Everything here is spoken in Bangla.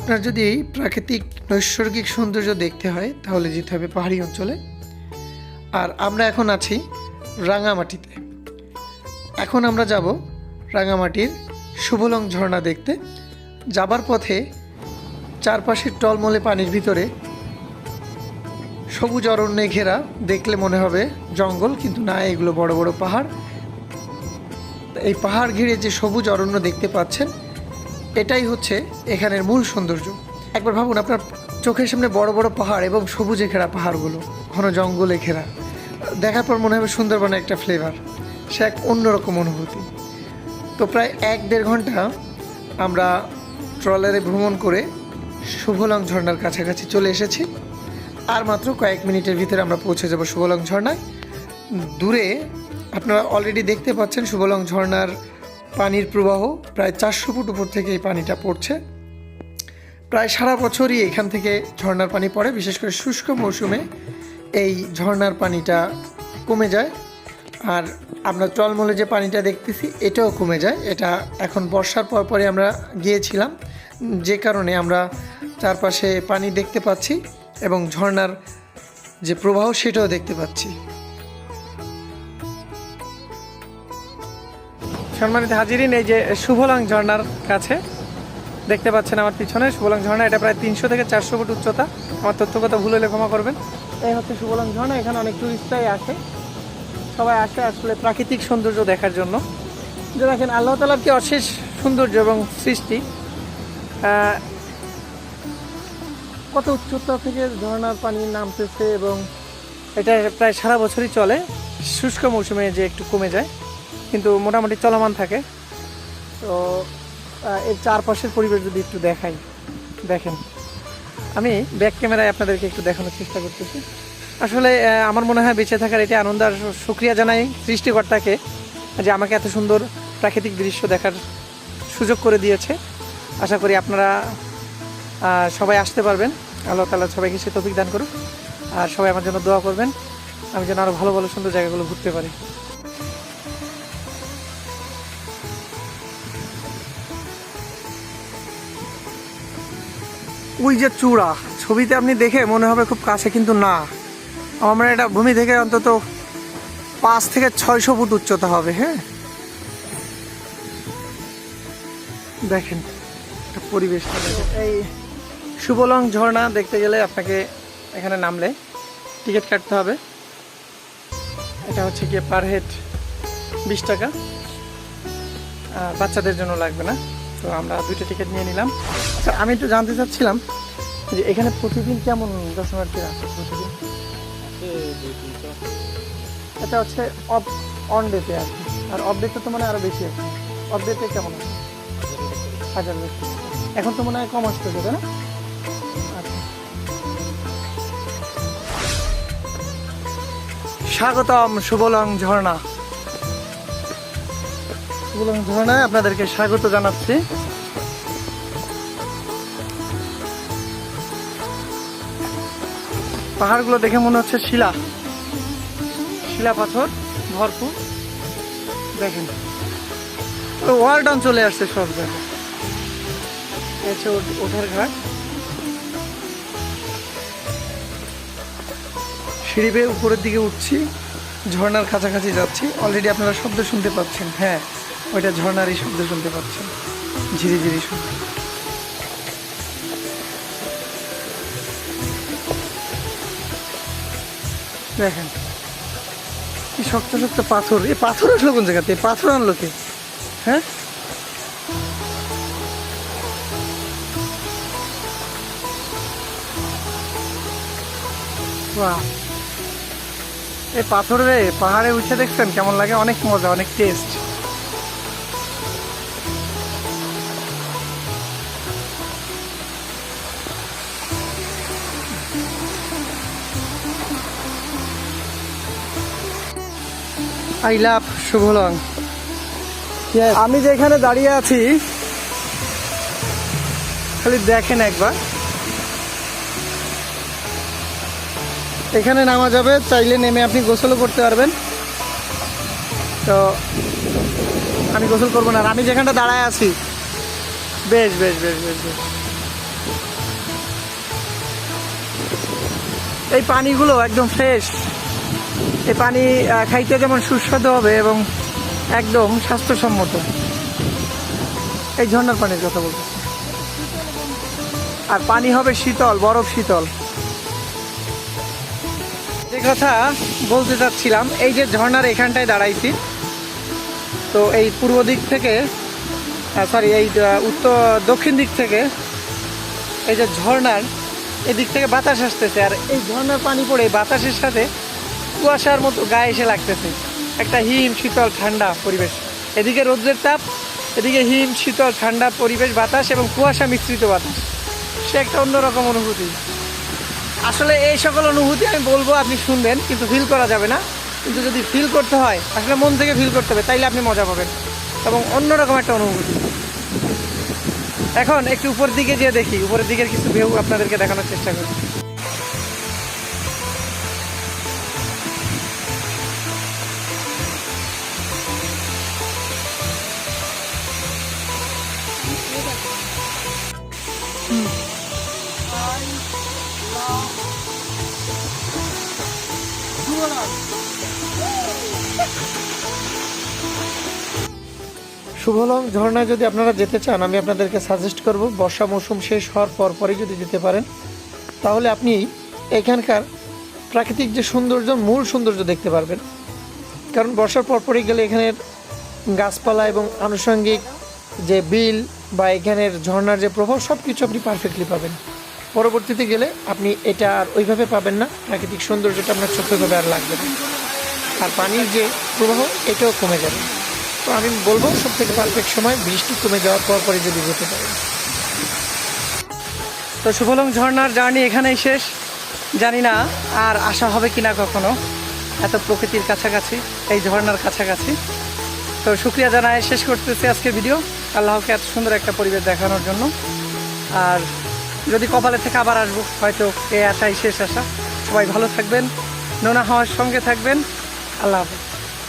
আপনার যদি এই প্রাকৃতিক নৈসর্গিক সৌন্দর্য দেখতে হয়, তাহলে যেতে হবে পাহাড়ি অঞ্চলে। আর আমরা এখন আছি রাঙামাটিতে। এখন আমরা যাব রাঙামাটির শুভলং ঝর্ণা দেখতে। যাবার পথে চারপাশের টলমলে পানির ভিতরে সবুজ অরণ্যে ঘেরা, দেখলে মনে হবে জঙ্গল, কিন্তু না, এগুলো বড় বড় পাহাড়। এই পাহাড় ঘিরে যে সবুজ অরণ্য দেখতে পাচ্ছেন এটাই হচ্ছে এখানের মূল সৌন্দর্য। একবার ভাবুন, আপনার চোখের সামনে বড় বড় পাহাড় এবং সবুজে ঘেরা পাহাড়গুলো, ঘন জঙ্গলে ঘেরা। দেখার পর মনে হবে সুন্দরবনের একটা ফ্লেভার সে এক অন্যরকম অনুভূতি। তো প্রায় এক দেড় ঘণ্টা আমরা ট্রলারে ভ্রমণ করে শুভলং ঝর্ণার কাছাকাছি চলে এসেছি। আর মাত্র কয়েক মিনিটের ভিতরে আমরা পৌঁছে যাব শুভলং ঝর্ণায়। দূরে আপনারা অলরেডি দেখতে পাচ্ছেন শুভলং ঝর্ণার পানির প্রবাহ প্রায় চারশো ফুট উপর থেকে এই পানিটা পড়ছে। প্রায় সারা বছরই এখান থেকে ঝর্নার পানি পড়ে, বিশেষ করে শুষ্ক মৌসুমে এই ঝর্ণার পানিটা কমে যায়। আর আমরা টলমলে যে পানিটা দেখতেছি, এটাও কমে যায়। এটা এখন বর্ষার পর পরে আমরা গিয়েছিলাম। যে কারণে আমরা চারপাশে পানি দেখতে পাচ্ছি এবং ঝর্ণার যে প্রবাহ, সেটাও দেখতে পাচ্ছি। সম্মানিত হাজিরিন, এই যে শুভলং ঝর্ণার কাছে দেখতে পাচ্ছেন আমার পিছনে। শুভলং ঝর্ণা, এটা প্রায় তিনশো থেকে চারশো ফুট উচ্চতা। আমার তথ্যগত ভুল হলে ক্ষমা করবেন। এই হচ্ছে শুভলং ঝর্ণা, এখানে অনেক টুরিস্টরাই আসে। সবাই আসে আসলে প্রাকৃতিক সৌন্দর্য দেখার জন্য। যে দেখেন, আল্লাহ তালার কি অশেষ সৌন্দর্য এবং সৃষ্টি। কত উচ্চতা থেকে ঝর্ণার পানি নামতেছে এবং এটা প্রায় সারা বছরই চলে। শুষ্ক মৌসুমে যে একটু কমে যায়। কিন্তু মোটামুটি চলমান থাকে। তো এর চারপাশের পরিবেশ যদি একটু দেখাই, দেখেন। আমি ব্যাক ক্যামেরায় আপনাদেরকে একটু দেখানোর চেষ্টা করতেছি। আসলে আমার মনে হয় বেঁচে থাকার এটা আনন্দ আর সুক্রিয়া জানাই সৃষ্টিকর্তাকে যে আমাকে এত সুন্দর প্রাকৃতিক দৃশ্য দেখার সুযোগ করে দিয়েছে। আশা করি আপনারা সবাই আসতে পারবেন। আল্লাহ তালা সবাইকে সে তফিক দান করুক। আর সবাই আমার জন্য দোয়া করবেন। আমি যেন আরও ভালো ভালো সুন্দর জায়গাগুলো ঘুরতে পারি। ওই যে চূড়া, ছবিতে আপনি দেখে মনে হবে খুব কাছে, কিন্তু না। আমার এটা ভূমি থেকে অন্তত পাঁচ থেকে ছয়শো ফুট উচ্চতা হবে হ্যাঁ? দেখেন পরিবেশটা এই শুভলং ঝর্ণা দেখতে গেলে আপনাকে এখানে নামলে টিকিট কাটতে হবে। এটা হচ্ছে গিয়ে পার হেড বিশ টাকা। বাচ্চাদের জন্য লাগবে না। তো আমরা দুইটা টিকিট নিয়ে নিলাম। আচ্ছা আমি একটু জানতে চাচ্ছিলাম যে এখানে প্রতিদিন কেমন দর্শনার্থীরা আসে প্রতিদিন? এটা হচ্ছে অফ অন ডেতে আর কি আর অফ ডেতে তো মানে আরও বেশি আছে। অফ ডেতে কেমন আছে হাজার বেশি। এখন তো মনে হয় কম আসতে তাই না? আচ্ছা। স্বাগতম শুভলং ঝর্ণা। ঝর্ণায় আপনাদেরকে স্বাগত জানাচ্ছি। পাহাড়গুলো দেখে মনে হচ্ছে শিলা। শিলা পাথর, ভরপুর। দেখেন। ওয়াল ডাউন চলে আসছে সব জায়গায় ওঠার ঘাট। সিঁড়ি উপরের দিকে উঠছি, ঝর্ণার কাছাকাছি যাচ্ছি। অলরেডি আপনারা শব্দ শুনতে পাচ্ছেন। হ্যাঁ। ওইটা ঝর্ণারই শব্দ শুনতে পাচ্ছেন। ঝিরি ঝিরি শব্দ। দেখেন, কি শক্ত শক্ত পাথর। এই পাথর আসলো কোন জায়গাতে? পাথর আনলো কে? হ্যাঁ? এই পাথরে পাহাড়ে উঠে দেখছেন কেমন লাগে? অনেক মজা, অনেক টেস্ট আই লাভ শুভলং আমি যেখানে দাঁড়িয়ে আছি, খালি দেখেন একবার। এখানে নামা যাবে চাইলে নেমে আপনি গোসলও করতে পারবেন। তো আমি গোসল করব না আমি যেখানটা দাঁড়ায় আছি। বেশ বেশ বেশ বেশ বেশ। এই পানিগুলো একদম ফ্রেশ এই পানি খাইতে যেমন সুস্বাদু হবে এবং একদম স্বাস্থ্যসম্মত। এই ঝর্ণার পানির কথা বলতেছি আর পানি হবে শীতল, বরফ শীতল। যে কথা বলতে চাচ্ছিলাম, এই যে ঝর্ণার এখানটায় দাঁড়াইছি, তো এই পূর্ব দিক থেকে সরি এই উত্তর, দক্ষিণ দিক থেকে, এই যে ঝর্ণার এদিক থেকে বাতাস আসতেছে। আর এই ঝর্ণার পানি পড়ে বাতাসের সাথে কুয়াশার মতো গায়ে এসে লাগতেছে। একটা হিম শীতল ঠান্ডা পরিবেশ। এদিকে রৌদ্রের তাপ, এদিকে হিম শীতল ঠান্ডা পরিবেশ, বাতাস এবং কুয়াশা মিশ্রিত বাতাস। সে একটা অন্যরকম অনুভূতি। আসলে এই সকল অনুভূতি আমি বলব আপনি শুনবেন, কিন্তু ফিল করা যাবে না। কিন্তু যদি ফিল করতে হয়, আসলে মন থেকে ফিল করতে হবে, তাইলে আপনি মজা পাবেন। এবং অন্যরকম একটা অনুভূতি। এখন একটু উপর দিকে যেয়ে দেখি, উপরের দিকের কিছু ভিউ আপনাদেরকে দেখানোর চেষ্টা করি। শুভলং ঝর্ণায় যদি আপনারা যেতে চান, আমি আপনাদেরকে সাজেস্ট করব, বর্ষা মৌসুম শেষ হওয়ার পর পরই যদি যেতে পারেন, তাহলে আপনি এখানকার প্রাকৃতিক যে সৌন্দর্য, মূল সৌন্দর্য দেখতে পারবেন। কারণ বর্ষার পরপরই গেলে এখানের গাছপালা এবং আনুষঙ্গিক যে বিল বা এখানের ঝর্নার যে প্রভাব সব কিছু আপনি পারফেক্টলি পাবেন। পরবর্তীতে গেলে আপনি এটা আর ওইভাবে পাবেন না। প্রাকৃতিক সৌন্দর্যটা আপনার চোখেভাবে আর লাগবে না। আর পানির যে প্রবাহ, এটাও কমে যাবে। তো আমি বলব সব থেকে পারফেক্ট সময় বৃষ্টি কমে যাওয়ার পর পরে যদি যেতে পারেন। তো শুভলং ঝর্নার জার্নি এখানেই শেষ। জানি না আর আসা হবে কিনা কখনো। এত প্রকৃতির কাছাকাছি, এই ঝর্নার কাছাকাছি। তো শুক্রিয়া জানায়, শেষ করতেছি আজকের ভিডিও। আল্লাহকে এত সুন্দর একটা পরিবেশ দেখানোর জন্য। আর যদি কপালে থেকে আবার আসব, হয়তো এ আশাই শেষ আশা। সবাই ভালো থাকবেন, নোনা হওয়ার সঙ্গে থাকবেন। আল্লাহ হাফেজ।